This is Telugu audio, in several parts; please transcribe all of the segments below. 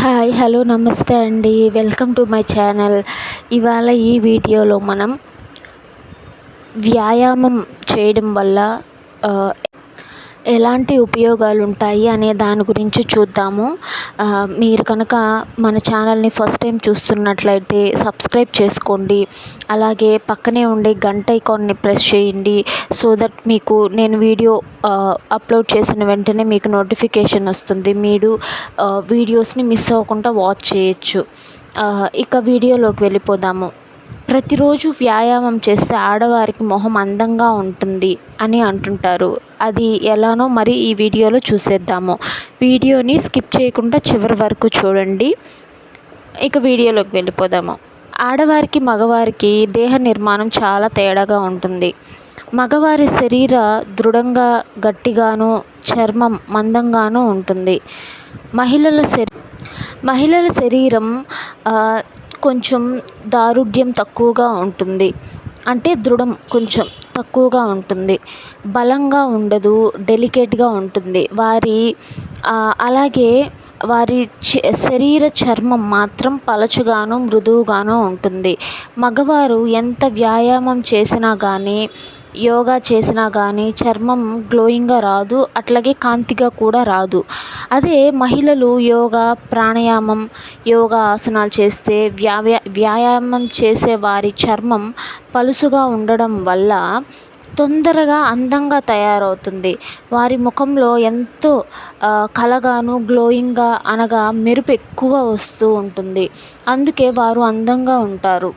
హాయ్ హలో నమస్తే అండి. Welcome to my channel. ఇవాళ ఈ వీడియోలో మనం వ్యాయామం చేయడం వల్ల ఎలాంటి ఉపయోగాలు ఉంటాయి అనే దాని గురించి చూద్దాము. మీరు కనుక మన ఛానల్ని ఫస్ట్ టైం చూస్తున్నట్లయితే సబ్స్క్రైబ్ చేసుకోండి. అలాగే పక్కనే ఉండే గంట ఐకాన్ని ప్రెస్ చేయండి. సో దట్ మీకు నేను వీడియో అప్లోడ్ చేసిన వెంటనే మీకు నోటిఫికేషన్ వస్తుంది. మీరు వీడియోస్ని మిస్ అవ్వకుండా వాచ్ చేయొచ్చు. ఇక వీడియోలోకి వెళ్ళిపోదాము. ప్రతిరోజు వ్యాయామం చేస్తే ఆడవారికి మొహం అందంగా ఉంటుంది అని అంటుంటారు. అది ఎలానో మరి ఈ వీడియోలో చూసేద్దాము. వీడియోని స్కిప్ చేయకుండా చివరి వరకు చూడండి. ఇక వీడియోలోకి వెళ్ళిపోదాము. ఆడవారికి మగవారికి దేహ నిర్మాణం చాలా తేడాగా ఉంటుంది. మగవారి శరీర దృఢంగా గట్టిగాను చర్మం మందంగాను ఉంటుంది. మహిళల శరీ మహిళల శరీరం కొంచెం దారుఢ్యం తక్కువగా ఉంటుంది. అంటే దృఢం కొంచెం తక్కువగా ఉంటుంది. బలంగా ఉండదు డెలికేట్గా ఉంటుంది. వారి అలాగే వారి శరీర చర్మం మాత్రం పలచగాను మృదువుగాను ఉంటుంది. మగవారు ఎంత వ్యాయామం చేసినా కానీ యోగా చేసినా కానీ చర్మం గ్లోయింగ్గా రాదు అట్లాగే కాంతిగా కూడా రాదు. అదే మహిళలు యోగా ప్రాణాయామం యోగా ఆసనాలు చేస్తే వ్యాయా వ్యాయామం చేసే వారి చర్మం పలుసుగా ఉండడం వల్ల తొందరగా అందంగా తయారవుతుంది. వారి ముఖంలో ఎంతో కలగాను గ్లోయింగ్గా అనగా మెరుపు ఎక్కువగా వస్తూ ఉంటుంది. అందుకే వారు అందంగా ఉంటారు.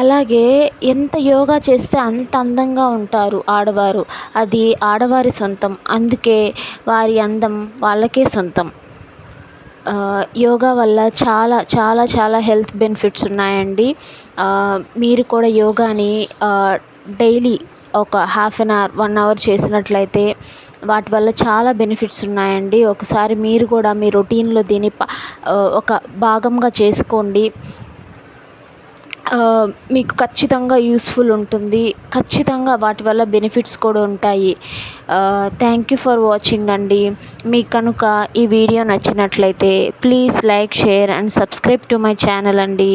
అలాగే ఎంత యోగా చేస్తే అంత అందంగా ఉంటారు ఆడవారు. అది ఆడవారి సొంతం. అందుకే వారి అందం వాళ్ళకే సొంతం. యోగా వల్ల చాలా చాలా చాలా హెల్త్ బెనిఫిట్స్ ఉన్నాయండి. మీరు కూడా యోగాని డైలీ ఒక half an hour one hour చేసినట్లయితే వాటి వల్ల చాలా బెనిఫిట్స్ ఉన్నాయండి. ఒకసారి మీరు కూడా మీ రొటీన్లో దీన్ని ఒక భాగంగా చేసుకోండి. మీకు ఖచ్చితంగా యూస్ఫుల్ ఉంటుంది. ఖచ్చితంగా వాటి వల్ల బెనిఫిట్స్ కూడా ఉంటాయి. థ్యాంక్ యూ ఫర్ వాచింగ్ అండి. మీకు కనుక ఈ వీడియో నచ్చినట్లయితే please like share and subscribe to my channel అండి.